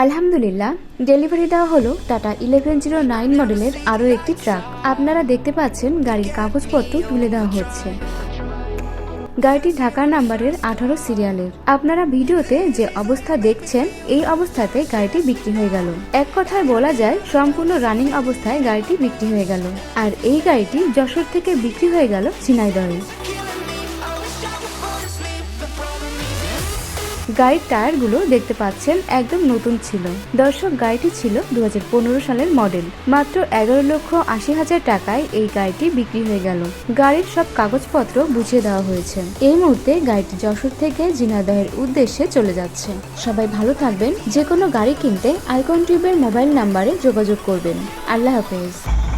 আলহামদুলিল্লাহ, ডেলিভারি দেওয়া হলো টাটা ইলেভেন জিরো নাইন মডেলের আরও একটি ট্রাক। আপনারা দেখতে পাচ্ছেন গাড়ির কাগজপত্র তুলে দেওয়া হচ্ছে। গাড়িটি ঢাকার নাম্বারের আঠারো সিরিয়ালের। আপনারা ভিডিওতে যে অবস্থা দেখছেন, এই অবস্থাতে গাড়িটি বিক্রি হয়ে গেল। এক কথায় বলা যায়, সম্পূর্ণ রানিং অবস্থায় গাড়িটি বিক্রি হয়ে গেল। আর এই গাড়িটি যশোর থেকে বিক্রি হয়ে গেল ঝিনাইদহে। গাড়ির টায়ারগুলো দেখতে পাচ্ছেন একদম নতুন ছিল। দর্শক, গাড়িটি ছিল দু হাজার পনেরো সালের মডেল। মাত্র এগারো লক্ষ আশি হাজার টাকায় এই গাড়িটি বিক্রি হয়ে গেল। গাড়ির সব কাগজপত্র বুঝিয়ে দেওয়া হয়েছে। এই মুহূর্তে গাড়িটি যশোর থেকে জিনাদহের উদ্দেশ্যে চলে যাচ্ছে। সবাই ভালো থাকবেন। যে কোনো গাড়ি কিনতে আইকন টিউবের মোবাইল নাম্বারে যোগাযোগ করবেন। আল্লাহ হাফেজ।